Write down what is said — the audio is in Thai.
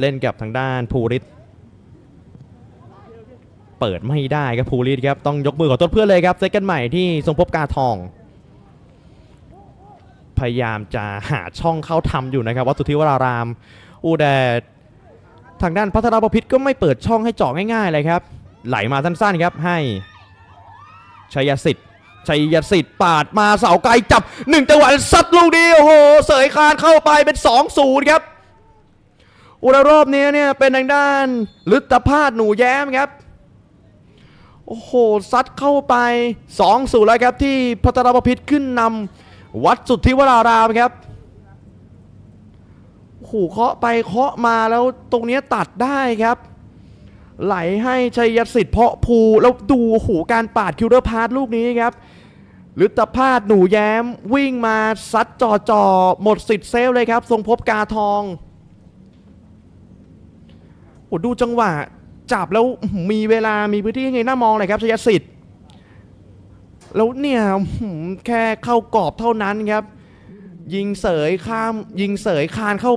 เล่นกับทางด้านภูริศเปิดไม่ได้ครับภูริศครับต้องยกมือขอโทษเพื่อนเลยครับเซตกันใหม่ที่ทรงพบกาทอง พยายามจะหาช่องเข้าทำอยู่นะครับวัดสุทธิวราราม อูแต่ทางด้านพัฒนาประพิษก็ไม่เปิดช่องให้เจาะง่ายๆเลยครับ ไหลมาสั้นๆครับให้ชัยสิทธิ์ชัยสิทธิ์ปาดมาเสาไกลจับหนึ่งจังหวะซัดลูกนี้โอ้โหเสยคานเข้าไปเป็น 2-0 ครับ อุรรอบนี้เนี่ยเป็นทางด้านลึตพาดหนูแย้มครับ โอ้โหซัดเข้าไป2-0แล้วครับที่พัฒนาประพิษขึ้นนำวัดสุทธิวรารามครับโอ้โหเคาะไปเคาะมาแล้วตรงนี้ตัดได้ครับ ไหลให้ชัยสิทธิ์เพาะภูแล้วดูโอ้โหการปาดคิวเดอร์พาร์ทลูกนี้ครับลึตพาดหนูแย้มวิ่งมาซัดจ่อจ่อหมดสิทธิ์เซฟเลยครับ ทรงพบกาทอง โอ้ดูจังหวะจับแล้วมีเวลามีพื้นที่ให้ไงหน้ามองเลยครับชยสิทธิ์แล้วเนี่ยแค่เข้ากรอบเท่านั้นครับ ยิงเสยข้ามยิงเสยคานเข้า